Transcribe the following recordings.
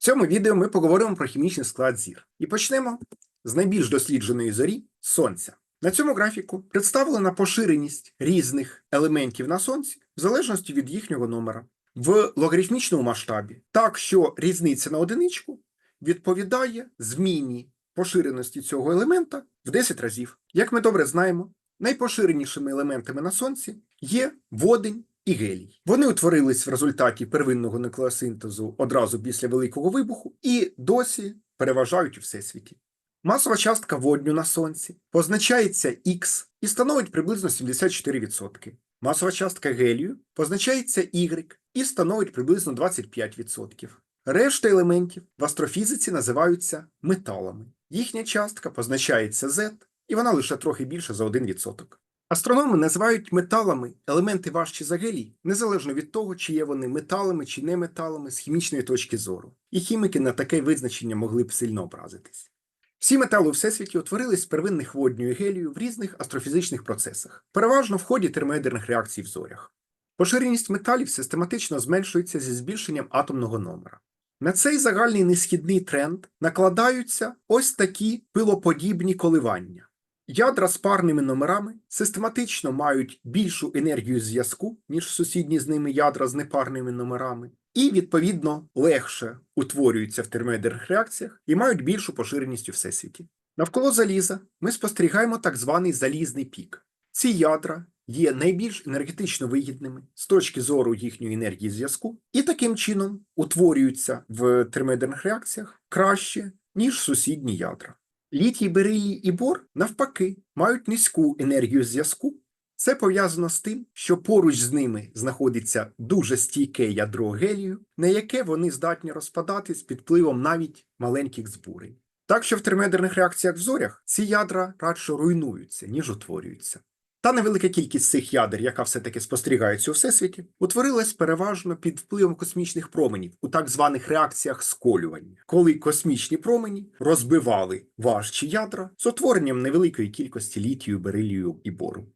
В цьому відео ми поговоримо про хімічний склад зір. І почнемо з найбільш дослідженої зорі Сонця. На цьому графіку представлена поширеність різних елементів на Сонці в залежності від їхнього номера в логарифмічному масштабі, так що різниця на одиничку відповідає зміні поширеності цього елемента в 10 разів. Як ми добре знаємо, найпоширенішими елементами на Сонці є водень і гелій. Вони утворились в результаті первинного нуклеосинтезу одразу після Великого вибуху і досі переважають у всесвіті. Масова частка водню на Сонці позначається Х і становить приблизно 74%. Масова частка гелію позначається Y і становить приблизно 25%. Решта елементів в астрофізиці називаються металами. Їхня частка позначається Z, і вона лише трохи більше за 1%. Астрономи називають металами елементи важчі за гелій, незалежно від того, чи є вони металами чи не металами з хімічної точки зору. І хіміки на таке визначення могли б сильно образитись. Всі метали у всесвіті утворились з первинних водню і гелію в різних астрофізичних процесах, переважно в ході термоядерних реакцій в зорях. Поширеність металів систематично зменшується зі збільшенням атомного номера. На цей загальний несхідний тренд накладаються ось такі пилоподібні коливання. Ядра з парними номерами систематично мають більшу енергію зв'язку, ніж сусідні з ними ядра з непарними номерами, і, відповідно, легше утворюються в термоядерних реакціях і мають більшу поширеність у всесвіті. Навколо заліза ми спостерігаємо так званий залізний пік. Ці ядра є найбільш енергетично вигідними з точки зору їхньої енергії зв'язку, і таким чином утворюються в термоядерних реакціях краще, ніж сусідні ядра. Літій, берилій і бор, навпаки, мають низьку енергію зв'язку. Це пов'язано з тим, що поруч з ними знаходиться дуже стійке ядро гелію, на яке вони здатні розпадатись під впливом навіть маленьких збурень. Так що в термедерних реакціях в зорях ці ядра радше руйнуються, ніж утворюються. Та невелика кількість цих ядер, яка все-таки спостерігається у всесвіті, утворилась переважно під впливом космічних променів у так званих реакціях сколювання, коли космічні промені розбивали важчі ядра з утворенням невеликої кількості літію, берилію і бору.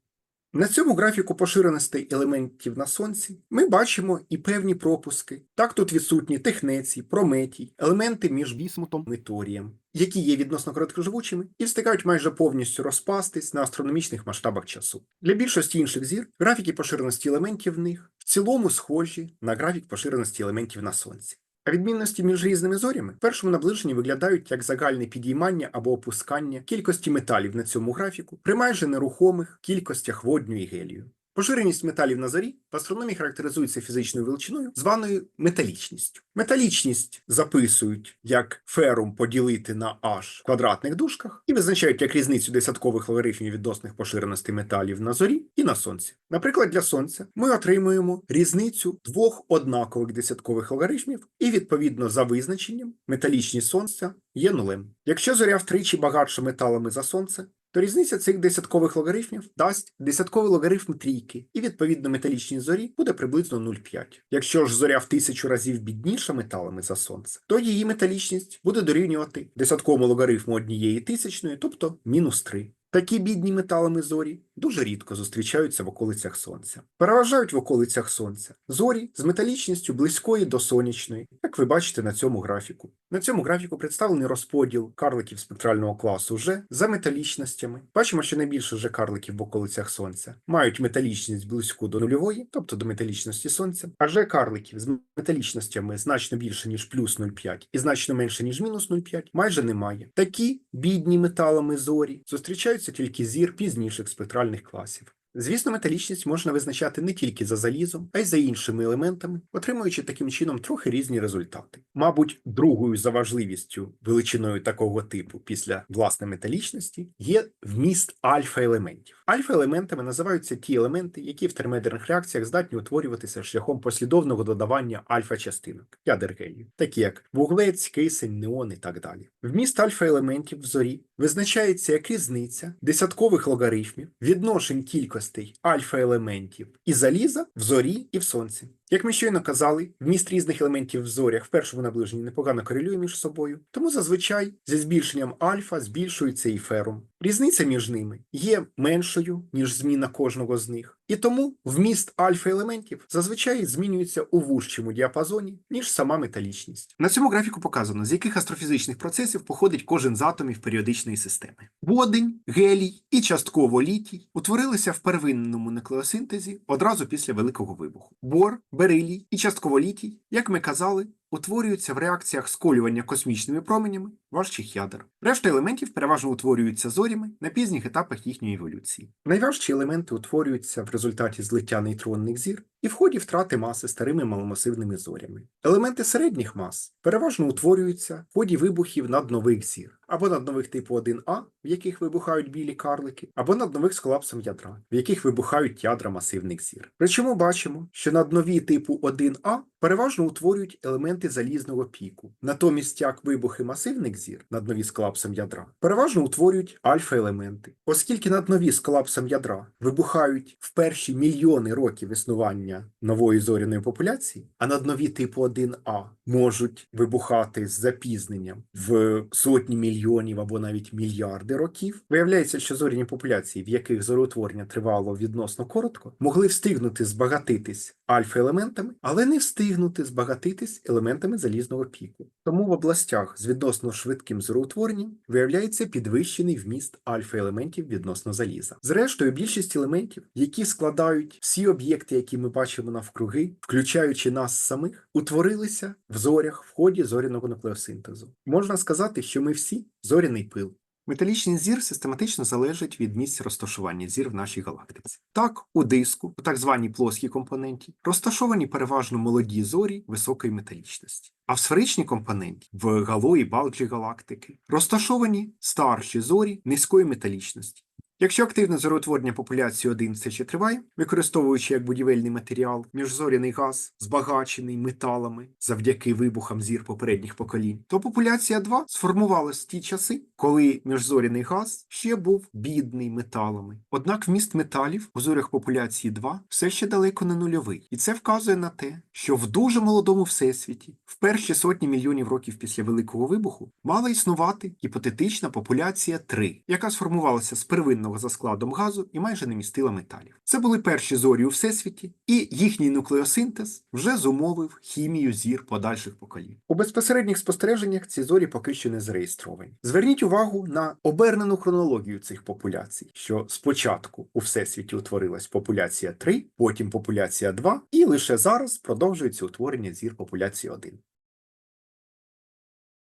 На цьому графіку поширеностей елементів на сонці ми бачимо і певні пропуски. Так тут відсутні технецій, прометій, елементи між бісмутом і торієм, які є відносно короткоживучими і встигають майже повністю розпастись на астрономічних масштабах часу. Для більшості інших зір графіки поширеності елементів в них в цілому схожі на графік поширеності елементів на сонці. А відмінності між різними зорями в першому наближенні виглядають як загальне підіймання або опускання кількості металів на цьому графіку при майже нерухомих кількостях водню і гелію. Поширеність металів на зорі в астрономії характеризується фізичною величиною, званою металічністю. Металічність записують як ферум поділити на h в квадратних дужках і визначають як різницю десяткових логарифмів відносних поширеностей металів на зорі і на сонці. Наприклад, для сонця ми отримуємо різницю двох однакових десяткових логарифмів, і відповідно за визначенням металічність сонця є нулем. Якщо зоря втричі багатша металами за сонце, то різниця цих десяткових логарифмів дасть десятковий логарифм трійки, і відповідно металічність зорі буде приблизно 0,5. Якщо ж зоря в тисячу разів бідніша металами за сонце, то її металічність буде дорівнювати десятковому логарифму однієї тисячної, тобто мінус 3. Такі бідні металами зорі дуже рідко зустрічаються в околицях сонця. Переважають в околицях сонця зорі з металічністю близької до сонячної, як ви бачите на цьому графіку. На цьому графіку представлений розподіл карликів спектрального класу G за металічностями. Бачимо, що найбільше G карликів в околицях сонця мають металічність близьку до нульової, тобто до металічності сонця, а G карликів з металічностями значно більше ніж плюс 0,5 і значно менше ніж мінус 0,5 майже немає. Такі бідні металами зорі зустрічаються тільки зір пізніших спектральних класів. Звісно, металічність можна визначати не тільки за залізом, а й за іншими елементами, отримуючи таким чином трохи різні результати. Мабуть, другою за важливістю величиною такого типу після власне металічності є вміст альфа-елементів. Альфа-елементами називаються ті елементи, які в термоядерних реакціях здатні утворюватися шляхом послідовного додавання альфа-частинок ядер гелію, такі як вуглець, кисень, неон і так далі. Вміст альфа-елементів в зорі визначається як різниця десяткових логарифмів відношень кількостей альфа-елементів і заліза в зорі і в сонці. Як ми щойно казали, вміст різних елементів в зорях в першому наближенні непогано корелює між собою, тому зазвичай зі збільшенням альфа збільшується і ферум. Різниця між ними є меншою, ніж зміна кожного з них, і тому вміст альфа-елементів зазвичай змінюється у вужчому діапазоні, ніж сама металічність. На цьому графіку показано, з яких астрофізичних процесів походить кожен з атомів періодичної системи. Водень, гелій і частково літій утворилися в первинному нуклеосинтезі одразу після Великого вибуху. Бор, берилій і частково літій, як ми казали, утворюються в реакціях сколювання космічними променями важчих ядер. Решта елементів переважно утворюються зорями на пізніх етапах їхньої еволюції. Найважчі елементи утворюються в результаті злиття нейтронних зір і в ході втрати маси старими маломасивними зорями. Елементи середніх мас переважно утворюються в ході вибухів наднових зір або наднових типу 1А, в яких вибухають білі карлики, або наднових з колапсом ядра, в яких вибухають ядра масивних зір. Причому бачимо, що наднові типу 1А переважно утворюють елементи залізного піку, натомість як вибухи масивних зір, наднові з колапсом ядра, переважно утворюють альфа-елементи. Оскільки наднові з колапсом ядра вибухають в перші мільйони років існування нової зоряної популяції, а наднові типу 1А можуть вибухати з запізненням в сотні мільйонів або навіть мільярди років. Виявляється, що зоряні популяції, в яких зороутворення тривало відносно коротко, могли встигнути збагатитись альфа-елементами, але не встигнути збагатитись елементами залізного піку. Тому в областях з відносно швидким зороутворенням виявляється підвищений вміст альфа-елементів відносно заліза. Зрештою, більшість елементів, які складають всі об'єкти, які ми бачимо навкруги, включаючи нас самих, утворилися в зорях в ході зоряного нуклеосинтезу. Можна сказати, що ми всі зоряний пил. Металічність зір систематично залежить від місць розташування зір в нашій галактиці. Так, у диску, у так званій плоскій компоненті, розташовані переважно молоді зорі високої металічності. А в сферичній компоненті в гало і балджі галактики розташовані старші зорі низької металічності. Якщо активне зороутворення популяції 1 все ще триває, використовуючи як будівельний матеріал міжзоряний газ, збагачений металами завдяки вибухам зір попередніх поколінь, то популяція 2 сформувалась в ті часи, коли міжзоряний газ ще був бідний металами. Однак вміст металів у зорях популяції 2 все ще далеко не нульовий, і це вказує на те, що в дуже молодому всесвіті, в перші сотні мільйонів років після Великого вибуху, мала існувати гіпотетична популяція 3, яка сформувалася з первинного за складом газу і майже не містила металів. Це були перші зорі у всесвіті, і їхній нуклеосинтез вже зумовив хімію зір подальших поколінь. У безпосередніх спостереженнях ці зорі поки що не зареєстровані. Зверніть увагу на обернену хронологію цих популяцій, що спочатку у всесвіті утворилась популяція 3, потім популяція 2, і лише зараз продовжується утворення зір популяції 1.